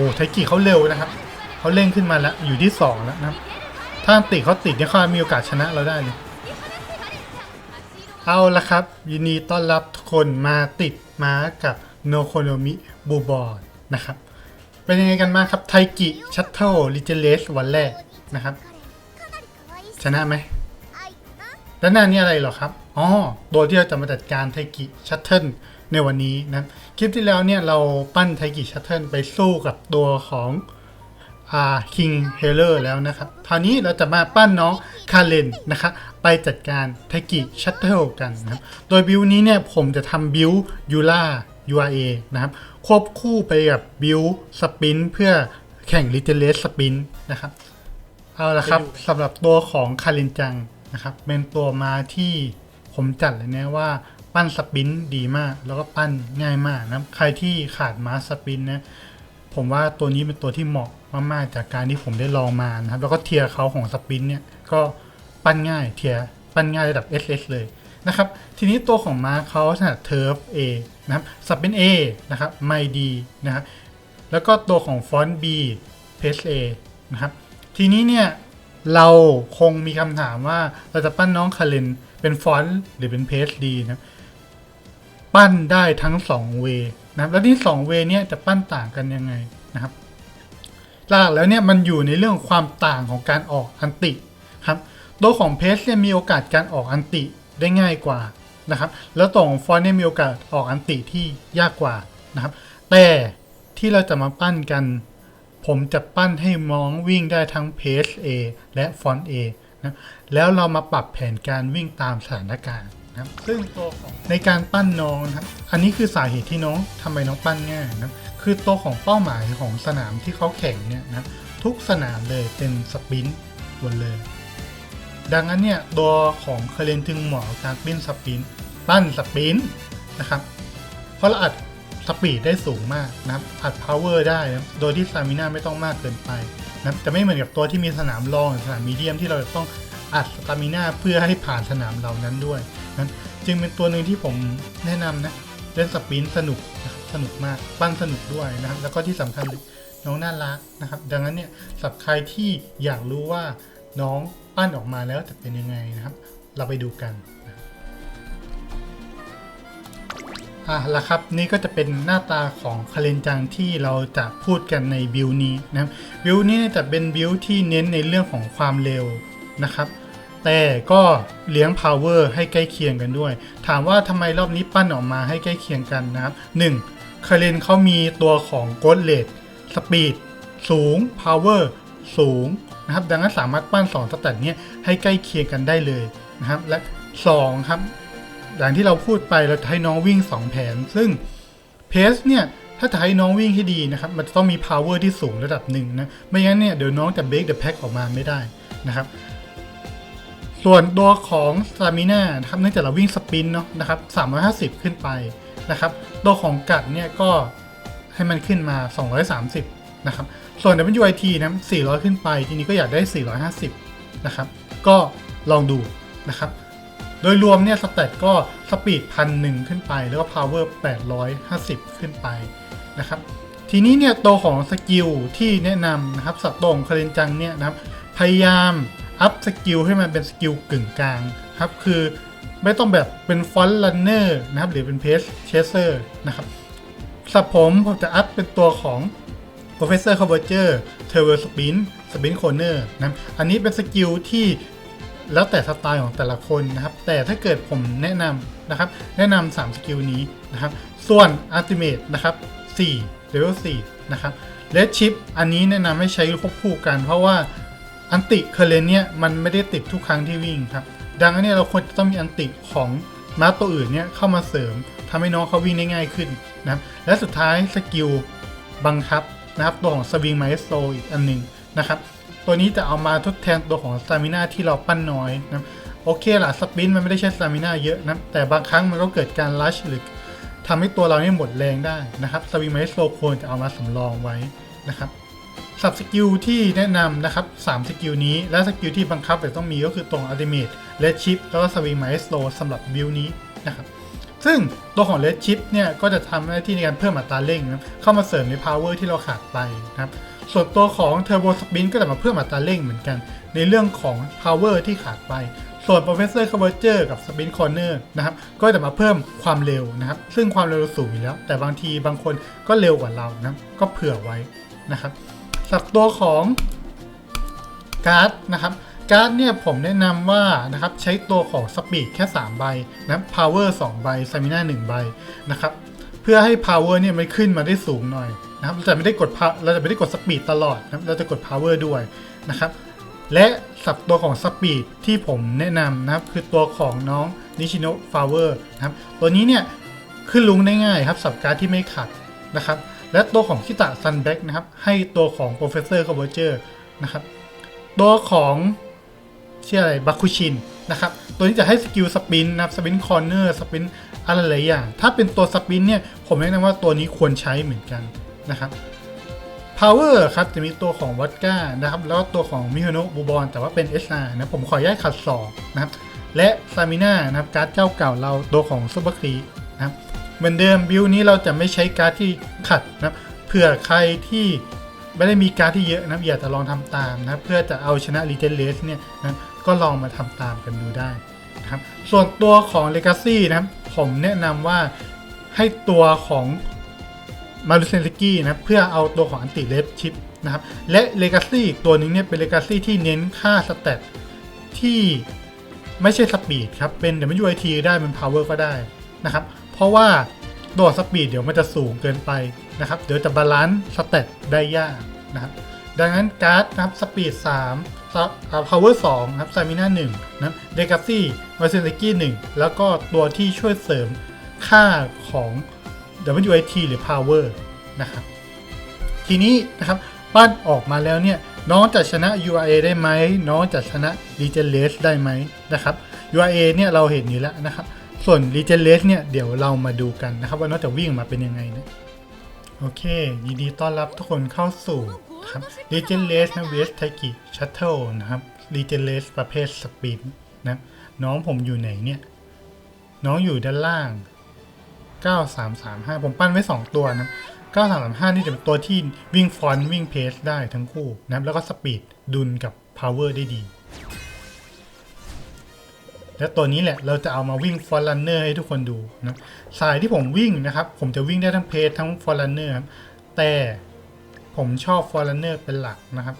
อ้ไทกิเขาเร็วนะครับเขาเร่งขึ้นมาแล้วอยู่ที่สองแล้วนะครับ ถ้าติดเขาติดเนี่ยเขามีโอกาสชนะเราได้เลยเอาละครับ ยินดีต้อนรับทุกคนมาติดมากับโนโคโนมิบูบอร์นะครับ เป็นยังไงกันบ้างครับไทกิชัตเทิลลิเจเลสวันแรกนะครับ ชนะไหมด้านหน้านี่อะไรเหรอครับ อ๋อ ตัวที่เราจะมาจัดการไทกิชัตเทิล ในวันนี้นะครับคลิปที่แล้วเนี่ยเราปั้นไทกิชัตเทิลไปสู้กับตัวของอ่าคิงเฮเลอร์แล้วนะครับคราวนี้เราจะมาปั้นน้องคาเลนนะครับไปจัดการไทกิชัตเทิลกันนะครับโดยบิวนี้เนี่ยผมจะทำบิวยูล่า URA นะครับควบคู่ไปกับบิวสปินเพื่อแข่งลิเทเลสสปินนะครับเอาละครับสำหรับตัวของคารินจังนะครับเป็นตัวมาที่ผมจัดเลยนะว่า ปั้นสปินดีมาก แล้วก็ปั้นง่ายมากนะครับใครที่ขาดมาสปินนะผมว่าตัวนี้เป็นตัวที่เหมาะมากๆจากการที่ผมได้ลองมานะครับ แล้วก็เทียร์เขาของสปินเนี่ยก็ปั้นง่ายเทียร์ปั้นง่ายระดับ SS เลยนะครับ ทีนี้ตัวของมาเขาถนัดเทิร์ฟ A นะครับสปิน A นะครับไม่ดีนะครับแล้วก็ตัวของฟอนต์ B เพส A นะครับทีนี้เนี่ยเราคงมีคำถามว่าเราจะปั้นน้องคาเลนเป็นฟอนต์หรือเป็นเพสดีนะครับ ปั้นได้ทั้ง2เวนะครับแล้วที่2เวเนี่ยจะปั้นต่างกันยังไงนะครับหลักแล้วเนี่ยมันอยู่ในเรื่องความต่างของการออกอันติครับตัวของเพสเนี่ยมีโอกาสการออกอันติได้ง่ายกว่านะครับแล้วตัวของฟอนเนี่ยมีโอกาสออกอันติที่ยากกว่านะครับแต่ที่เราจะมาปั้นกัน ผมจะปั้นให้มองวิ่งได้ทั้งเพจ A และฟอนต์ A นะแล้วเรามาปรับแผนการวิ่งตามสถานการณ์ นะครับ ซึ่งตัวของในการปั้นน้องนะครับ อันนี้คือสาเหตุที่น้องทำไมน้องปั้นง่ายนะครับ คือตัวของเป้าหมายของสนามที่เขาแข่งเนี่ยนะครับทุกสนามเลยเป็นสปรินต์หมดเลย ดังนั้นเนี่ยตัวของเคเลนจึงเหมาะกับการปิ้นสปรินต์ปั้นสปรินต์นะครับ เพราะเราอัดสปีดได้สูงมากนะครับ อัดพาวเวอร์ได้นะโดยที่สตามิน่าไม่ต้องมากเกินไปนะครับจะไม่เหมือนกับตัวที่มีสนามรองสนามมีเดียมที่เราจะต้องอัดสตามิน่าเพื่อให้ผ่านสนามเหล่านั้นด้วย นั้น จึงเป็นตัวหนึ่งที่ผมแนะนำนะเล่นสปินสนุกนสนุกมากปั้นสนุกด้วยนะครับ แล้วก็ที่สำคัญน้องน่ารักนะครับ ดังนั้นเนี่ยสับใครที่อยากรู้ว่าน้องปั้นออกมาแล้วจะเป็นยังไงนะครับ เราไปดูกันนะอะละครับนี่ก็จะเป็นหน้าตาของคาเลนจังที่เราจะพูดกันในบิวนี้นะครับบิวนี้จะเป็นบิวที่เน้นในเรื่องของความเร็วนะครับ แต่ก็เลี้ยง power ให้ใกล้เคียงกันด้วย ถามว่าทำไมรอบนี้ปั้นออกมาให้ใกล้เคียงกันนะครับ 1. คาเลนเขามีตัวของ g o d r a t e Speed สูง Power สูงนะครับ ดังนั้นสามารถปั้น2สแตทนี้ให้ใกล้เคียงกันได้เลยนะครับ และ 2 ครับ อย่างที่เราพูดไปเราให้น้องวิ่ง 2 แผน ซึ่งเพสเนี่ยถ้าจะให้น้องวิ่งให้ดีนะครับ มันจะต้องมี power ที่สูงระดับหนึ่งนะ ไม่งั้นเนี่ยเดี๋ยวน้องจะ break the pack ออกมาไม่ได้นะครับ ส่วนตัวของ stamina นะครับเนื่องจากเราวิ่งสปินเนาะนะครับ 350 ขึ้นไปนะครับตัวของกัดเนี่ยก็ให้มันขึ้นมา 230 นะครับ ส่วน WIT นะ400 ขึ้นไป ทีนี้ก็อยากได้ 450 นะครับ ก็ลองดูนะครับ โดยรวมเนี่ยสเตตก็สปีดพันหนึ่งขึ้นไป แล้วก็ power 850 ขึ้นไปนะครับ ทีนี้เนี่ยตัวของสกิลที่แนะนำนะครับสัตว์ตรงคาเรนจังเนี่ยนะครับ พยายาม อัพสกิลให้มันเป็นสกิลกึ่งกลางครับคือไม่ต้องแบบเป็นฟอนต์ลันเนอร์นะครับหรือเป็นเพสเชสเซอร์นะครับสำหรับผมผมจะอัพเป็นตัวของ Professor Converger t e r r e Spin Spin Corner นะครับอันนี้เป็นสกิลที่แล้วแต่สไตล์ของแต่ละคนนะครับ แต่ถ้าเกิดผมแนะนำนะครับ แนะนำ3สกิลนี้นะครับ ส่วน Ultimate นะครับ4 Level 4นะครับ Red Chip อันนี้แนะนำให้ใช้ควบคู่กันเพราะว่า อันติเคเลนเนี่ยมันไม่ได้ติดทุกครั้งที่วิ่งครับ ดังนั้นเนี่ยเราควรจะต้องมีอันติของม้าตัวอื่นเนี่ยเข้ามาเสริมทำให้น้องเขาวิ่งได้ง่ายขึ้นนะครับและสุดท้ายสกิลบังคับนะครับตัวของสวิงไมสโตอีกอันหนึ่งนะครับตัวนี้จะเอามาทดแทนตัวของสตามินาที่เราปั้นน้อยนะครับโอเคล่ะสปินมันไม่ได้ใช้สตามินาเยอะนะแต่บางครั้งมันก็เกิดการลัชหรือทำให้ตัวเราเนี่ยหมดแรงได้นะครับสวิงไมสโตควรจะเอามาสำรองไว้นะครับ สับสกิลที่แนะนำนะครับ3สกิลนี้ และสกิลที่บังคับแต่ต้องมีก็คือตรงอัลติเมทและชิปแล้วก็สวิงไมสโตสำหรับบิลนี้นะครับซึ่งตัวของ Red Chip เนี่ยก็จะทำหน้าที่ในการเพิ่มอัตราเร่งนะเข้ามาเสริมใน power ที่เราขาดไปนะครับส่วนตัวของ Turbo Spin ก็จะมาเพิ่มอัตราเร่งเหมือนกัน ในเรื่องของ power ที่ขาดไป ส่วน Professor Converger กับ Spin Corner นะครับก็จะมาเพิ่มความเร็วนะครับ ซึ่งความเร็วสูงอยู่แล้ว แต่บางทีบางคนก็เร็วกว่าเรานะก็เผื่อไว้นะครับ สับตัวของการ์ดนะครับการ์ดเนี่ยผมแนะนำว่านะครับใช้ตัวของ Speed แค่ 3 ใบนะครับ Power 2ใบ Stamina 1ใบนะครับเพื่อให้ power เนี่ยมันขึ้นมาได้สูงหน่อยนะครับเราจะไม่ได้กดเราจะไม่ได้กด speed ตลอดนะเราจะกด power ด้วยนะครับและสับตัวของ speed ที่ผมแนะนำนะครับคือตัวของน้องนิชิโนะฟาวเวอร์นะครับตัวนี้เนี่ยขึ้นลุงได้ง่ายครับสับการ์ดที่ไม่ขัดนะครับ และตัวของคิตะซันแบ็กนะครับ ให้ตัวของ professor c o v e r g e r นะครับ ตัวของชื่ออะไรบัคุชินนะครับ ตัวนี้จะให้สกิลสปินนะครับสปินคอร์เนอร์สปินอะไรหลายอย่าง ถ้าเป็นตัวสปินเนี่ยผมแนะนำว่าตัวนี้ควรใช้เหมือนกันนะครับ Power ครับจะมีตัวของวัดก้านะครับ แล้วก็ตัวของมิฮโนะบูบอนแต่ว่าเป็น SR นะผมขอแยกขัดสองนะครับ และซามิน่านะครับการ์ดเจ้าเก่าเราตัวของซูเปอร์ครีนะครับ เหมือนเดิมบิลนี้เราจะไม่ใช้การ์ดที่ขัดนะครับเผื่อใครที่ไม่ได้มีการ์ดที่เยอะนะอยากจะลองทำตามนะเพื่อจะเอาชนะ r e g e n l e s เนี่ยนะก็ลองมาทำตามกันดูได้นะครับส่วนตัวของ Legacy นะครับผมแนะนำว่าให้ตัวของมารุเซนสกี้นะเพื่อเอาตัวของอันติเลสชิปนะครับและ Legacy อีกตัวหนึงเนี่ยเป็น Legacy ที่เน้นค่าสเตตที่ไม่ใช่สปีดครับเป็น WIT ได้เป็น Power ก็ได้นะครับ ราะว่าตัวสปีดเดี๋ยวมันจะสูงเกินไปนะครับ เดี๋ยวจะบาลานซ์สเตตได้ยากนะครับดังนั้นการ์ดนะครับสปีด3 power 2ครับซามิน่า1นะครับเดกาซี่มาเซนซิกี้1แล้วก็ตัวที่ช่วยเสริมค่าของ WIT หรือ power นะครับ ทีนี้นะครับปั้นออกมาแล้วเนี่ย น้องจะชนะ URA ได้ไหม น้องจะชนะ r e g e n l e ได้ไหมนะครับ URA เนี่ยเราเห็นอยู่แล้วนะครับ ส่วน r e g e n l e s เนี่ยเดี๋ยวเรามาดูกันนะครับ ว่าน้องจะวิ่งมาเป็นยังไงนะโอเค ยินดีต้อนรับทุกคนเข้าสู่ครับ r e g e n l e s นะ VS t a k i Shuttle นะครับ r e g e n l e s ประเภทสปินนะน้องผมอยู่ไหนเนี่ย น้องอยู่ด้านล่าง 9335 ผมปั้นไว้ 2 ตัวนะ9335 นี่จะเป็นตัวที่วิ่งฟอนต์วิ่งเพสได้ทั้งคู่นะแล้วก็สปีดดุลกับ power ได้ดี และตัวนี้แหละเราจะเอามาวิ่งฟอนลันเนอร์ให้ทุกคนดูนะสายที่ผมวิ่งนะครับ ผมจะวิ่งได้ทั้งเพสทั้งฟอนลันเนอร์ครับแต่ผมชอบฟอนลันเนอร์เป็นหลักนะครับ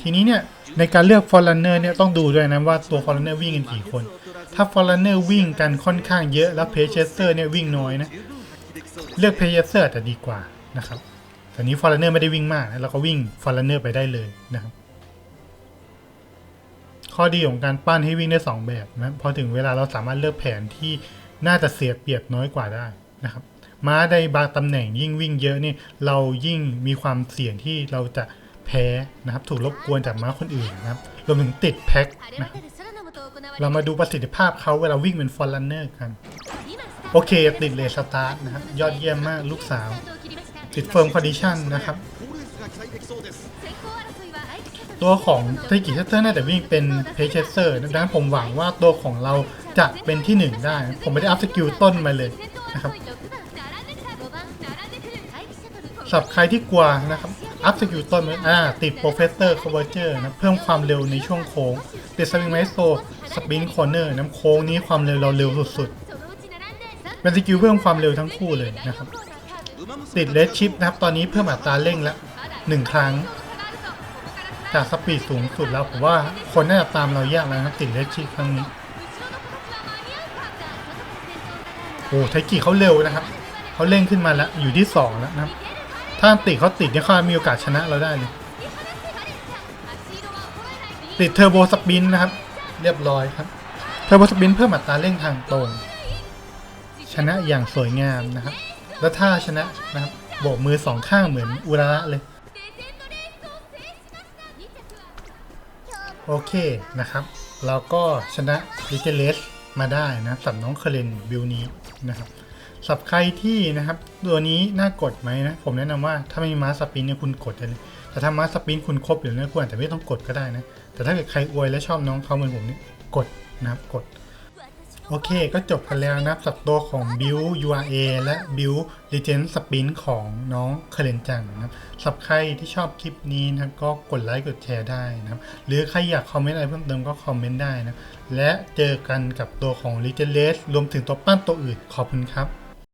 ทีนี้เนี่ยในการเลือกฟอร์ลันเนอร์เนี่ยต้องดูด้วยนะว่าตัวฟอร์ลันเนอร์วิ่งกันกี่คน ถ้าฟอร์ลันเนอร์วิ่งกันค่อนข้างเยอะแล้วเพจเชสเตอร์เนี่ยวิ่งน้อยนะเลือกเพจเชสเตอร์จจะดีกว่านะครับแต่นี้ฟอร์ลันเนอร์ไม่ได้วิ่งมากนะเราก็วิ่งฟอร์ลันเนอร์ไปได้เลยนะครับ ข้อดีของการปั้นให้วิ่งได้ 2 แบบนะพอถึงเวลาเราสามารถเลือกแผนที่น่าจะเสียเปรียบน้อยกว่าได้นะครับม้าในบางตำแหน่งยิ่งวิ่งเยอะนี่เรายิ่งมีความเสี่ยงที่เราจะแพ้นะครับ ถูกรบกวนจากม้าคนอื่นนะครับรวมถึงติดแพ็คนะเรามาดูประสิทธิภาพเขาเวลาวิ่งเป็นฟอร์ลันเนอร์กัน โอเค ติดเลสสตาร์ทนะครับ ยอดเยี่ยมมากลูกสาว ติดเฟิร์มคอนดิชันนะครับ ตัวของเทกิเชสเตอร์น่าจะวิ่งเป็นเพจเชสเตอร์ดังนั้นผมหวังว่าตัวของเราจะเป็นที่หนึ่งได้ ผมไม่ได้อัพสกิลต้นมาเลยนะครับสำหรับใครที่กลัวนะครับอัพสกิลต้นอ่าติดโปรเฟสเซอร์คอเวอร์เจอร์นะเพิ่มความเร็วในช่วงโค้งติดสวิงไมโซสปินคอร์เนอร์น้ำโค้งนี้ความเร็วเราเร็วสุดๆเป็นสกิลเพิ่มความเร็วทั้งคู่เลยนะครับติดเลสชิปนะครับตอนนี้เพิ่มอัตราเร่งละหนึ่งครั้ง จากสปีดสูงสุดแล้วผมว่าคนน่าจะตามเรายากแล้วนะครับติดเลสชิครั้งนี้โอ้ไทกิเขาเร็วนะครับเขาเร่งขึ้นมาแล้วอยู่ที่สองแล้วนะครับ ถ้าติดเขาติดเนี่ยเขามีโอกาสชนะเราได้เลยติดเทอร์โบสปินนะครับ เรียบร้อยครับเทอร์โบสปินเพิ่มอัตราเร่งทางตรง ชนะอย่างสวยงามนะครับ แล้วถ้าชนะนะครับโบกมือสองข้างเหมือนอุระเลย โอเคนะครับ เราก็ชนะลิเกเลสมาได้นะสับน้องเคเลนบิลนี้นะครับสับใครที่นะครับ ตัวนี้น่ากดไหมนะ ผมแนะนำว่าถ้าไม่มีม้าสปินเนี่ยคุณกดเลยแต่ถ้าม้าสปินคุณครบอยู่แล้วคุณอาจจะไม่ต้องกดก็ได้นะ แต่ถ้าเกิดใครอวยและชอบน้องเขาเหมือนผมเนี่ยกดนะครับกด โอเคก็จบกันแล้วนะครับสับตัวของ Build URA และ Build Legend Spin ของน้องเคเลนจังนะครับสับใครที่ชอบคลิปนี้นะครับก็กดไลค์กดแชร์ได้นะครับ หรือใครอยากคอมเมนต์อะไรเพิ่มเติมก็คอมเมนต์ได้นะ และเจอกันกับตัวของ Legend Race รวมถึงตัวปั้นตัวอื่นขอบคุณครับ